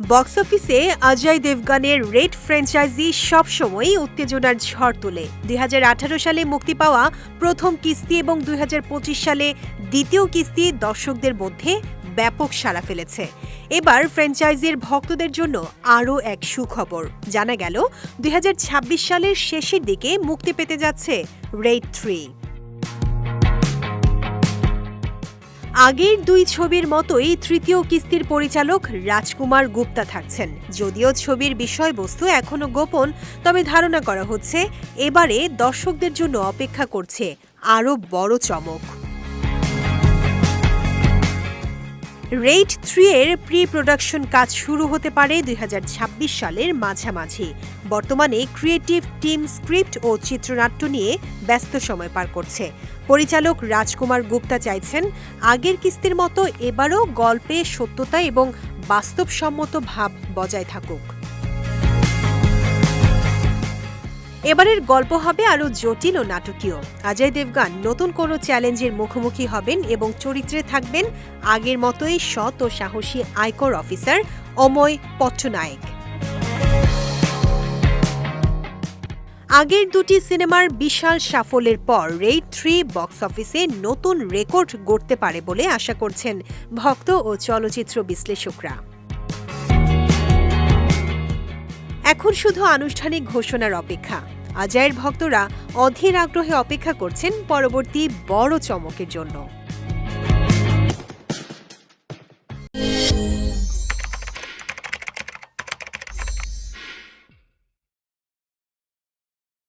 Box অফিসে Ajay দেবগানের red franchise সবসময়ই উত্তেজনার ঝড় তোলে। দু হাজার আঠারো সালে মুক্তি পাওয়া প্রথম কিস্তি এবং দুই হাজার পঁচিশ সালে দ্বিতীয় কিস্তি দর্শকদের মধ্যে ব্যাপক সাড়া ফেলেছে। এবার ফ্র্যাঞ্চাইজির ভক্তদের জন্য আরও এক সুখবর। জানা গেল, দুই হাজার ছাব্বিশ সালের শেষের দিকে মুক্তি পেতে যাচ্ছে রেড থ্রি। আগের দুই ছবির মতোই তৃতীয় কিস্তির পরিচালক রাজকুমার গুপ্তা থাকছেন। যদিও ছবির বিষয়বস্তু এখনও গোপন, তবে ধারণা করা হচ্ছে এবারে দর্শকদের জন্য অপেক্ষা করছে আরও বড় চমক। রেড থ্রি এর প্রি প্রোডাকশন কাজ শুরু হতে পারে দুই হাজার ছাব্বিশ সালের মাঝামাঝি। বর্তমানে ক্রিয়েটিভ টিম স্ক্রিপ্ট ও চিত্রনাট্য নিয়ে ব্যস্ত সময় পার করছে। পরিচালক রাজকুমার গুপ্তা চাইছেন আগের কিস্তির মতো এবারও গল্পে সত্যতা এবং বাস্তবসম্মত ভাব বজায় থাকুক। এবারের গল্প হবে আরও জটিল ও নাটকীয়। অজয় দেবগান নতুন কোনো চ্যালেঞ্জের মুখোমুখি হবেন এবং চরিত্রে থাকবেন আগের মতোই সৎ ও সাহসী আয়কর অফিসার অময় পট্টনায়ক। আগের দুটি সিনেমার বিশাল সাফল্যের পর রেড থ্রি বক্স অফিসে নতুন রেকর্ড গড়তে পারে বলে আশা করছেন ভক্ত ও চলচ্চিত্র বিশ্লেষকরা। এখন শুধু আনুষ্ঠানিক ঘোষণার অপেক্ষা। অজয়ের ভক্তরা অধীর আগ্রহে অপেক্ষা করছেন পরবর্তী বড় চমকের জন্য।